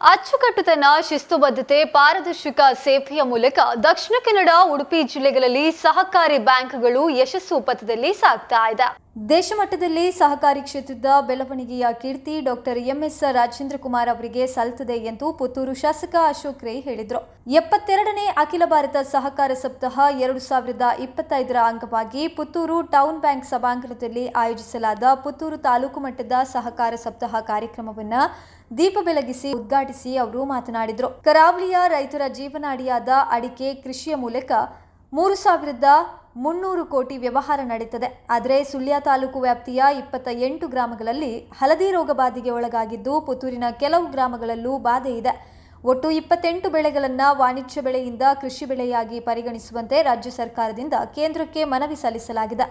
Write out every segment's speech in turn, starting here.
ಅಚ್ಚುಕಟ್ಟುತನ, ಶಿಸ್ತುಬದ್ಧತೆ, ಪಾರದರ್ಶಕ ಸೇವೆಯ ಮೂಲಕ ದಕ್ಷಿಣ ಕನ್ನಡ, ಉಡುಪಿ ಜಿಲ್ಲೆಗಳಲ್ಲಿ ಸಹಕಾರಿ ಬ್ಯಾಂಕ್ಗಳು ಯಶಸ್ಸು ಪಥದಲ್ಲಿ ಸಾಗ್ತಾ ಇದೆ. ದೇಶಮಟ್ಟದಲ್ಲಿ ಸಹಕಾರಿ ಕ್ಷೇತ್ರದ ಬೆಳವಣಿಗೆಯ ಕೀರ್ತಿ ಡಾಕ್ಟರ್ ಎಂಎಸ್ ರಾಜೇಂದ್ರ ಕುಮಾರ್ ಅವರಿಗೆ ಸಲ್ಲುತ್ತದೆ ಎಂದು ಪುತ್ತೂರು ಶಾಸಕ ಅಶೋಕ್ ರೈ ಹೇಳಿದರು. ಎಪ್ಪತ್ತೆರಡನೇ ಅಖಿಲ ಭಾರತ ಸಹಕಾರ ಸಪ್ತಾಹ ಎರಡು ಸಾವಿರದ ಇಪ್ಪತ್ತೈದರ ಅಂಗವಾಗಿ ಪುತ್ತೂರು ಟೌನ್ ಬ್ಯಾಂಕ್ ಸಭಾಂಗಣದಲ್ಲಿ ಆಯೋಜಿಸಲಾದ ಪುತ್ತೂರು ತಾಲೂಕು ಮಟ್ಟದ ಸಹಕಾರ ಸಪ್ತಾಹ ಕಾರ್ಯಕ್ರಮವನ್ನು ದೀಪ ಬೆಳಗಿಸಿ ಉದ್ಘಾಟಿಸಿ ಅವರು ಮಾತನಾಡಿದರು. ಕರಾವಳಿಯ ರೈತರ ಜೀವನಾಡಿಯಾದ ಅಡಿಕೆ ಕೃಷಿಯ ಮೂಲಕ ಮೂರು ಸಾವಿರದ ಮುನ್ನೂರು ಕೋಟಿ ವ್ಯವಹಾರ ನಡೀತದೆ. ಆದರೆ ಸುಳ್ಯ ತಾಲೂಕು ವ್ಯಾಪ್ತಿಯ ಇಪ್ಪತ್ತ ಎಂಟು ಗ್ರಾಮಗಳಲ್ಲಿ ಹಳದಿ ರೋಗ ಬಾಧೆಗೆ ಒಳಗಾಗಿದ್ದು ಪುತ್ತೂರಿನ ಕೆಲವು ಗ್ರಾಮಗಳಲ್ಲೂ ಬಾಧೆ ಇದೆ. ಒಟ್ಟು ಇಪ್ಪತ್ತೆಂಟು ಬೆಳೆಗಳನ್ನು ವಾಣಿಜ್ಯ ಬೆಳೆಯಿಂದ ಕೃಷಿ ಬೆಳೆಯಾಗಿ ಪರಿಗಣಿಸುವಂತೆ ರಾಜ್ಯ ಸರ್ಕಾರದಿಂದ ಕೇಂದ್ರಕ್ಕೆ ಮನವಿ ಸಲ್ಲಿಸಲಾಗಿದೆ.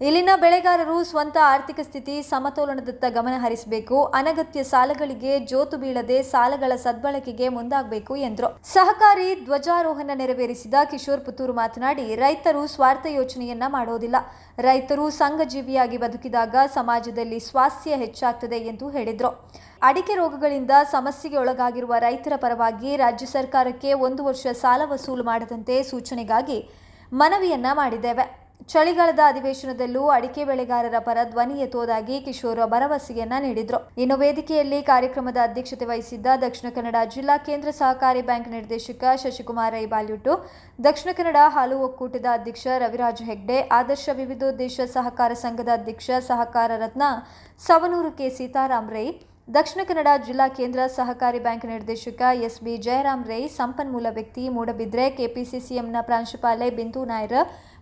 ಇಲ್ಲಿನ ಬೆಳೆಗಾರರು ಸ್ವಂತ ಆರ್ಥಿಕ ಸ್ಥಿತಿ, ಸಮತೋಲನದತ್ತ ಗಮನ ಹರಿಸಬೇಕು, ಅನಗತ್ಯ ಸಾಲಗಳಿಗೆ ಜೋತು ಬೀಳದೆ ಸಾಲಗಳ ಸದ್ಬಳಕೆಗೆ ಮುಂದಾಗಬೇಕು ಎಂದರು. ಸಹಕಾರಿ ಧ್ವಜಾರೋಹಣ ನೆರವೇರಿಸಿದ ಕಿಶೋರ್ ಪುತ್ತೂರು ಮಾತನಾಡಿ, ರೈತರು ಸ್ವಾರ್ಥ ಯೋಚನೆಯನ್ನ ಮಾಡೋದಿಲ್ಲ. ರೈತರು ಸಂಘಜೀವಿಯಾಗಿ ಬದುಕಿದಾಗ ಸಮಾಜದಲ್ಲಿ ಸ್ವಾಸ್ಥ್ಯ ಹೆಚ್ಚಾಗ್ತದೆ ಎಂದು ಹೇಳಿದರು. ಅಡಿಕೆ ರೋಗಗಳಿಂದ ಸಮಸ್ಯೆಗೆ ಒಳಗಾಗಿರುವ ರೈತರ ಪರವಾಗಿ ರಾಜ್ಯ ಸರ್ಕಾರಕ್ಕೆ ಒಂದು ವರ್ಷ ಸಾಲ ವಸೂಲು ಮಾಡದಂತೆ ಸೂಚನೆಗಾಗಿ ಮನವಿಯನ್ನ ಮಾಡಿದ್ದೇವೆ. ಚಳಿಗಾಲದ ಅಧಿವೇಶನದಲ್ಲೂ ಅಡಿಕೆ ಬೆಳೆಗಾರರ ಪರ ಧ್ವನಿ ಎತ್ತುವುದಾಗಿ ಕಿಶೋರ್ ಭರವಸೆಯನ್ನ ನೀಡಿದ್ರು. ಇನ್ನು ವೇದಿಕೆಯಲ್ಲಿ ಕಾರ್ಯಕ್ರಮದ ಅಧ್ಯಕ್ಷತೆ ವಹಿಸಿದ್ದ ದಕ್ಷಿಣ ಕನ್ನಡ ಜಿಲ್ಲಾ ಕೇಂದ್ರ ಸಹಕಾರಿ ಬ್ಯಾಂಕ್ ನಿರ್ದೇಶಕ ಶಶಿಕುಮಾರ್ ರೈ ಬಾಲ್ಯುಟ್ಟು ದಕ್ಷಿಣ ಕನ್ನಡ ಹಾಲು ಒಕ್ಕೂಟದ ಅಧ್ಯಕ್ಷ ರವಿರಾಜ್ ಹೆಗ್ಡೆ, ಆದರ್ಶ ವಿವಿಧೋದ್ದೇಶ ಸಹಕಾರ ಸಂಘದ ಅಧ್ಯಕ್ಷ ಸಹಕಾರ ರತ್ನ ಸವನೂರು ಕೆ ಸೀತಾರಾಮ್ ರೈ, ದಕ್ಷಿಣ ಕನ್ನಡ ಜಿಲ್ಲಾ ಕೇಂದ್ರ ಸಹಕಾರಿ ಬ್ಯಾಂಕ್ ನಿರ್ದೇಶಕ ಎಸ್ ಬಿ ಜಯರಾಮ್ ರೈ, ಸಂಪನ್ಮೂಲ ವ್ಯಕ್ತಿ ಮೂಡಬಿದ್ರೆ ಕೆಪಿಸಿಸಿಎಂನ ಪ್ರಾಂಶುಪಾಲೆ ಬಿಂದು ನಾಯರ್